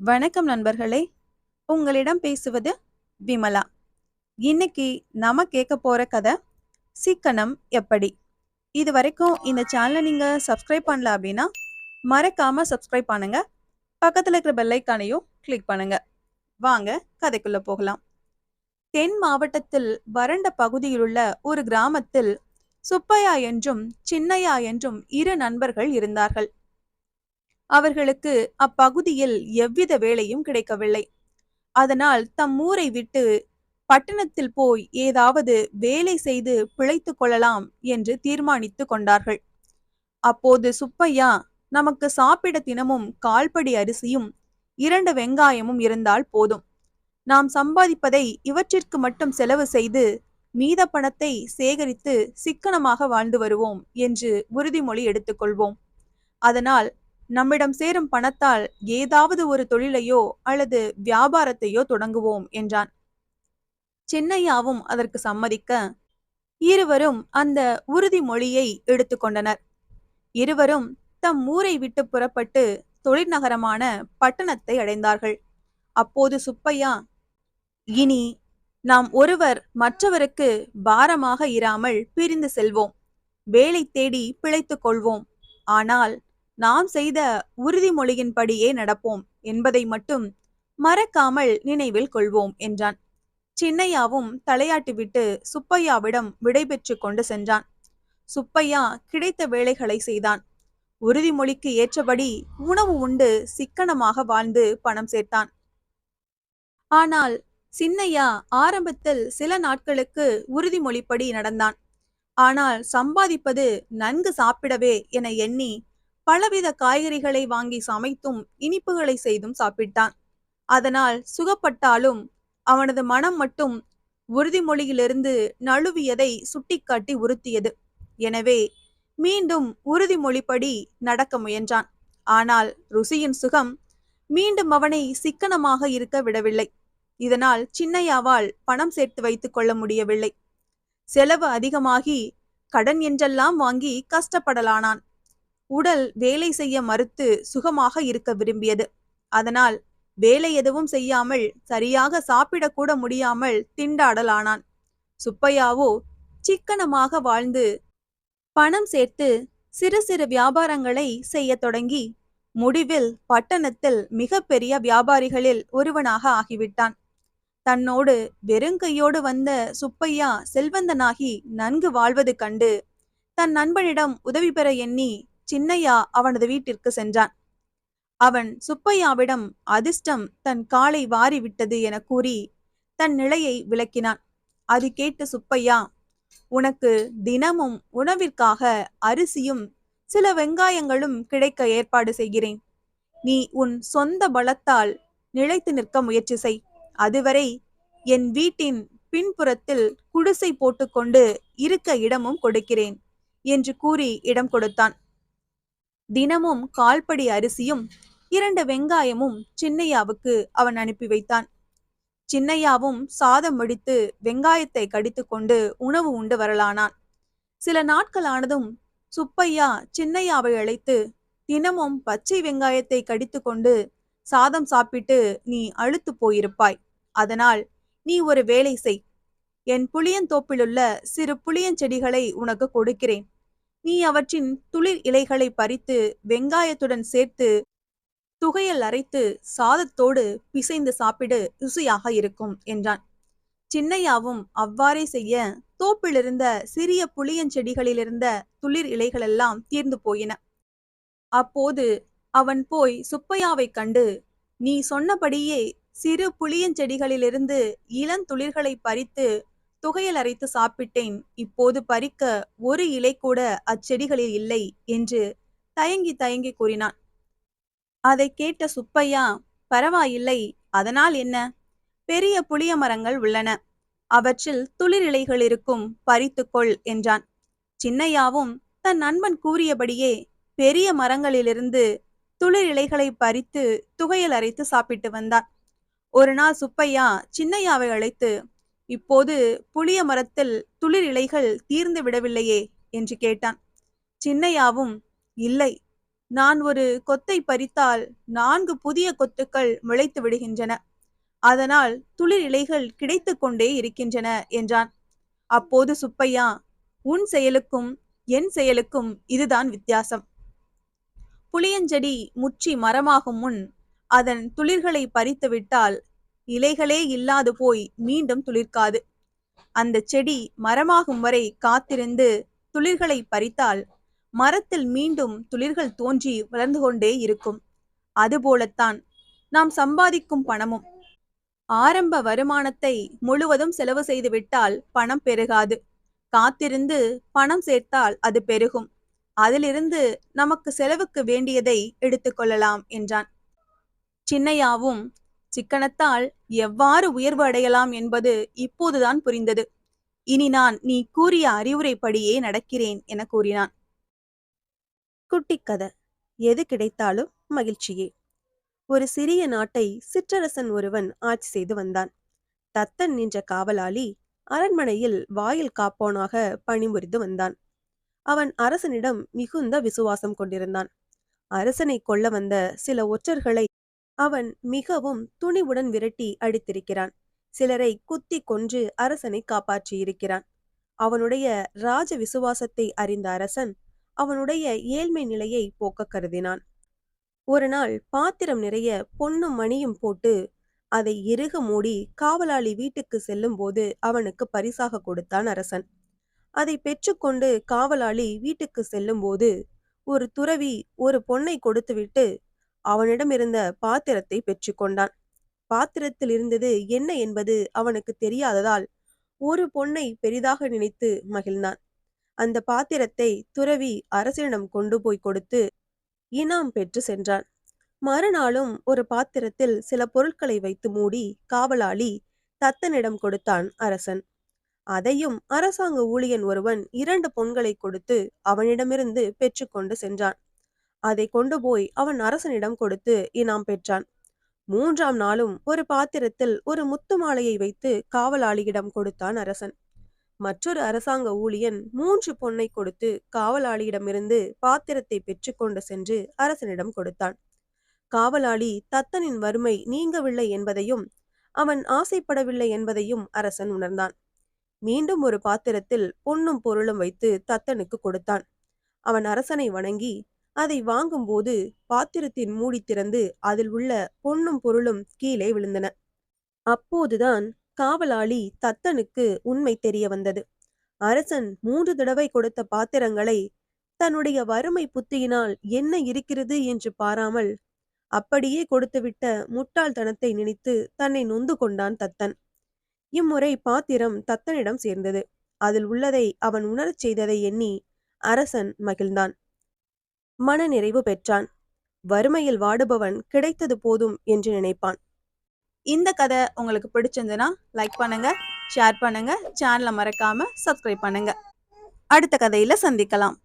வணக்கம் நண்பர்களே. உங்களிடம் பேசுவது விமலா. இன்னைக்கு நாம கேட்க போற கதை சிக்கனம் எப்படி? இது வரைக்கும் இந்த சேனலை நீங்க சப்ஸ்கிரைப் பண்ணல அப்படின்னா மறக்காம சப்ஸ்கிரைப் பண்ணுங்க. பக்கத்துல இருக்கிற பெல்லைக்கானையும் கிளிக் பண்ணுங்க. வாங்க கதைக்குள்ள போகலாம். தென் மாவட்டத்தில் வறண்ட பகுதியிலுள்ள ஒரு கிராமத்தில் சுப்பையா என்றும் சின்னையா என்றும் இரு நண்பர்கள் இருந்தார்கள். அவர்களுக்கு அப்பகுதியில் எவ்வித வேலையும் கிடைக்கவில்லை. அதனால் தம் ஊரை விட்டு பட்டணத்தில் போய் ஏதாவது வேலை செய்து பிழைத்து கொள்ளலாம் என்று தீர்மானித்து கொண்டார்கள். அப்போது சுப்பையா நமக்கு சாப்பிட தினமும் கால்படி அரிசியும் இரண்டு வெங்காயமும் இருந்தால் போதும். நாம் சம்பாதிப்பதை இவற்றிற்கு மட்டும் செலவு செய்து மீத பணத்தை சேகரித்து சிக்கனமாக வாழ்ந்து வருவோம் என்று உறுதிமொழி எடுத்துக்கொள்வோம் அதனால் நம்மிடம் சேரும் பணத்தால் ஏதாவது ஒரு தொழிலையோ அல்லது வியாபாரத்தையோ தொடங்குவோம் என்றான். சின்னையாவும் அதற்கு சம்மதிக்க இருவரும் அந்த உறுதிமொழியை எடுத்துக்கொண்டனர் இருவரும் தம் ஊரை விட்டு புறப்பட்டு தொழிற்நகரமான பட்டணத்தை அடைந்தார்கள். அப்போது சுப்பையா இனி நாம் ஒருவர் மற்றவருக்கு பாரமாக இராமல் பிரிந்து செல்வோம். வேலை தேடி பிழைத்துக் கொள்வோம். ஆனால் நாம் செய்த உறுதிமொழியின்படியே நடப்போம் என்பதை மட்டும் மறக்காமல் நினைவில் கொள்வோம் என்றான். சின்னையாவும் தலையாட்டிவிட்டு சுப்பையாவிடம் விடைபெற்று கொண்டு சென்றான். சுப்பையா கிடைத்த வேலைகளை செய்தான். உறுதிமொழிக்கு ஏற்றபடி உணவு உண்டு சிக்கனமாக வாழ்ந்து பணம் சேர்த்தான். ஆனால் சின்னையா ஆரம்பத்தில் சில நாட்களுக்கு உறுதிமொழிப்படி நடந்தான். ஆனால் சம்பாதிப்பது நன்கு சாப்பிடவே என எண்ணி பலவித காய்கறிகளை வாங்கி சமைத்தும் இனிப்புகளை செய்தும் சாப்பிட்டான். அதனால் சுகப்பட்டாலும் அவனது மனம் மட்டும் உறுதிமொழியிலிருந்து நழுவியதை சுட்டிக்காட்டி உறுத்தியது. எனவே மீண்டும் உறுதிமொழிப்படி நடக்க முயன்றான். ஆனால் ருசியின் சுகம் மீண்டும் அவனை சிக்கனமாக இருக்க விடவில்லை. இதனால் சின்னையாவால் பணம் சேர்த்து வைத்துக் கொள்ள முடியவில்லை. செலவு அதிகமாகி கடன் என்றெல்லாம் வாங்கி கஷ்டப்படலானான். உடல் வேலை செய்ய மறுத்து சுகமாக இருக்க விரும்பியது. அதனால் வேலை எதுவும் செய்யாமல் சரியாக சாப்பிடக்கூட முடியாமல் திண்டாடலானான். சுப்பையாவோ சிக்கனமாக வாழ்ந்து பணம் சேர்த்து சிறு சிறு வியாபாரங்களை செய்ய தொடங்கி முடிவில் பட்டணத்தில் மிகப்பெரிய வியாபாரிகளில் ஒருவனாக ஆகிவிட்டான். தன்னோடு வெறுங்கையோடு வந்த சுப்பையா செல்வந்தனாகி நன்கு வாழ்வது கண்டு தன் நண்பனிடம் உதவி பெற எண்ணி சின்னையா அவனது வீட்டிற்கு சென்றான். அவன் சுப்பையாவிடம் அதிர்ஷ்டம் தன் காலை வாரி விட்டது என கூறி தன் நிலையை விளக்கினான். அது கேட்டு சுப்பையா உனக்கு தினமும் உணவிற்காக அரிசியும் சில வெங்காயங்களும் கிடைக்க ஏற்பாடு செய்கிறேன். நீ உன் சொந்த பலத்தால் நிலைத்து நிற்க முயற்சி செய். அதுவரை என் வீட்டின் பின்புறத்தில் குடிசை போட்டுக்கொண்டு இருக்க இடமும் கொடுக்கிறேன் என்று கூறி இடம் கொடுத்தான். தினமும் கால்படி அரிசியும் இரண்டு வெங்காயமும் சின்னையாவுக்கு அவன் அனுப்பி வைத்தான். சின்னையாவும் சாதம் வடித்து வெங்காயத்தை கடித்துக்கொண்டு உணவு உண்டு வரலானான். சில நாட்களானதும் சுப்பையா சின்னையாவை அழைத்து தினமும் பச்சை வெங்காயத்தை கடித்துக்கொண்டு சாதம் சாப்பிட்டு நீ அழுத்து போயிருப்பாய். அதனால் நீ ஒரு வேலை செய். என் புளியந்தோப்பிலுள்ள சிறு புளியஞ்செடிகளை உனக்கு கொடுக்கிறேன். நீ அவற்றின் துளிர் இலைகளை பறித்து வெங்காயத்துடன் சேர்த்து துகையல் அரைத்து சாதத்தோடு பிசைந்து சாப்பிடு ருசியாக இருக்கும் என்றான். சின்னையாவும் அவ்வாறே செய்ய தோப்பிலிருந்த சிறிய புளியஞ்செடிகளிலிருந்த துளிர் இலைகளெல்லாம் தீர்ந்து போயின. அப்போது அவன் போய் சுப்பையாவைக் கண்டு நீ சொன்னபடியே சிறு புளியஞ்செடிகளிலிருந்து இளந்துளிர்களை பறித்து துகையல் அரைத்து சாப்பிட்டேன். இப்போது பறிக்க ஒரு இலை கூட அச்செடிகளில் இல்லை என்று தயங்கி தயங்கி கூறினான். அதை கேட்ட சுப்பையா பரவாயில்லை அதனால் என்ன? பெரிய புளிய மரங்கள் உள்ளன. அவற்றில் துளிர் இலைகள் இருக்கும் பறித்துக்கொள் என்றான். சின்னையாவும் தன் நண்பன் கூறியபடியே பெரிய மரங்களிலிருந்து துளிர் இலைகளை பறித்து துகையல் அரைத்து சாப்பிட்டு வந்தான் ஒரு நாள் சுப்பையா சின்னையாவை அழைத்து இப்போது புளிய மரத்தில் துளிர் இலைகள் தீர்ந்து விடவில்லையே என்று கேட்டான். சின்னையாவும் இல்லை நான் ஒரு கொத்தை பறித்தால் நான்கு புதிய கொத்துக்கள் முளைத்து விடுகின்றன. அதனால் துளிர் இலைகள் கிடைத்து கொண்டே இருக்கின்றன என்றான். அப்போது சுப்பையா உன் செயலுக்கும் என் செயலுக்கும் இதுதான் வித்தியாசம். புளியஞ்செடி முற்றி மரமாகும் முன் அதன் துளிர்களை பறித்து விட்டால் இலைகளே இல்லாது போய் மீண்டும் துளிர்க்காது. அந்த செடி மரமாகும் வரை காத்திருந்து துளிர்களை பறித்தால் மரத்தில் மீண்டும் துளிர்கள் தோன்றி வளர்ந்து கொண்டே இருக்கும். அதுபோலத்தான் நாம் சம்பாதிக்கும் பணமும். ஆரம்ப வருமானத்தை முழுவதும் செலவு செய்து விட்டால் பணம் பெருகாது. காத்திருந்து பணம் சேர்த்தால் அது பெருகும். அதிலிருந்து நமக்கு செலவுக்கு வேண்டியதை எடுத்துக்கொள்ளலாம் என்றான். சின்னையாவும் சிக்கனத்தால் எவ்வாறு உயர்வு அடையலாம் என்பது இப்போதுதான் புரிந்தது. இனி நான் நீ கூறிய அறிவுரைப்படியே நடக்கிறேன் என கூறினான். குட்டிக்கதை எது கிடைத்தாலும் மகிழ்ச்சியே. ஒரு சிறிய நாட்டை சிற்றரசன் ஒருவன் ஆட்சி செய்து வந்தான். தத்தன் நின்ற காவலாளி அரண்மனையில் வாயில் காப்போனாக பணிபுரிந்து வந்தான். அவன் அரசனிடம் மிகுந்த விசுவாசம் கொண்டிருந்தான். அரசனை கொல்ல வந்த சில ஒற்றர்களை அவன் மிகவும் துணிவுடன் விரட்டி அடித்திருக்கிறான். சிலரை குத்தி கொன்று அரசனை காப்பாற்றியிருக்கிறான். அவனுடைய ராஜ விசுவாசத்தை அறிந்த அரசன் அவனுடைய ஏழ்மை நிலையை போக்க கருதினான். ஒரு நாள் பாத்திரம் நிறைய பொன்னும் மணியும் போட்டு அதை இறுக மூடி காவலாளி வீட்டுக்கு செல்லும் போது அவனுக்கு பரிசாக கொடுத்தான் அரசன். அதை பெற்றுக்கொண்டு காவலாளி வீட்டுக்கு செல்லும்போது ஒரு துறவி ஒரு பொன்னை கொடுத்துவிட்டு அவனிடமிருந்த பாத்திரத்தை பெற்றுக்கொண்டான் பாத்திரத்தில் இருந்தது என்ன என்பது அவனுக்கு தெரியாததால் ஒரு பொண்ணை பெரிதாக நினைத்து மகிழ்ந்தான். அந்த பாத்திரத்தை துறவி அரசனிடம் கொண்டு போய் கொடுத்து இனாம் பெற்று சென்றான். மறுநாளும் ஒரு பாத்திரத்தில் சில பொருட்களை வைத்து மூடி காவலாளி தத்தனிடம் கொடுத்தான் அரசன். அதையும் அரசாங்க ஊழியன் ஒருவன் இரண்டு பொன்களை கொடுத்து அவனிடமிருந்து பெற்றுக்கொண்டு சென்றான். அதை கொண்டு போய் அவன் அரசனிடம் கொடுத்து இனாம் பெற்றான். மூன்றாம் நாளும் ஒரு பாத்திரத்தில் ஒரு முத்து மாலையை வைத்து காவலாளியிடம் கொடுத்தான் அரசன். மற்றொரு அரசாங்க ஊழியன் மூன்று பொன்னை கொடுத்து காவலாளியிடமிருந்து பாத்திரத்தை பெற்றுக்கொண்டு சென்று அரசனிடம் கொடுத்தான். காவலாளி தத்தனின் வறுமை நீங்கவில்லை என்பதையும் அவன் ஆசைப்படவில்லை என்பதையும் அரசன் உணர்ந்தான். மீண்டும் ஒரு பாத்திரத்தில் பொன்னும் பொருளும் வைத்து தத்தனுக்கு கொடுத்தான். அவன் அரசனை வணங்கி அதை வாங்கும்போது பாத்திரத்தின் மூடி திறந்து அதில் உள்ள பொன்னும் பொருளும் கீழே விழுந்தன. அப்போதுதான் காவலாளி தத்தனுக்கு உண்மை தெரிய வந்தது. அரசன் மூன்று தடவை கொடுத்த பாத்திரங்களை தன்னுடைய வறுமை புத்தியினால் என்ன இருக்கிறது என்று பாராமல் அப்படியே கொடுத்துவிட்ட முட்டாள்தனத்தை நினைத்து தன்னை நொந்து கொண்டான் தத்தன். இம்முறை பாத்திரம் தத்தனிடம் சேர்ந்தது. அதில் உள்ளதை அவன் உணரச் செய்ததை எண்ணி அரசன் மகிழ்ந்தான். மனநிறைவு பெற்றான். வறுமையில் வாடுபவன் கிடைத்தது போதும் என்று நினைப்பான். இந்த கதை உங்களுக்கு பிடிச்சிருந்ததுன்னா லைக் பண்ணுங்க ஷேர் பண்ணுங்க சேனலை மறக்காம சப்ஸ்கிரைப் பண்ணுங்க. அடுத்த கதையில சந்திக்கலாம்.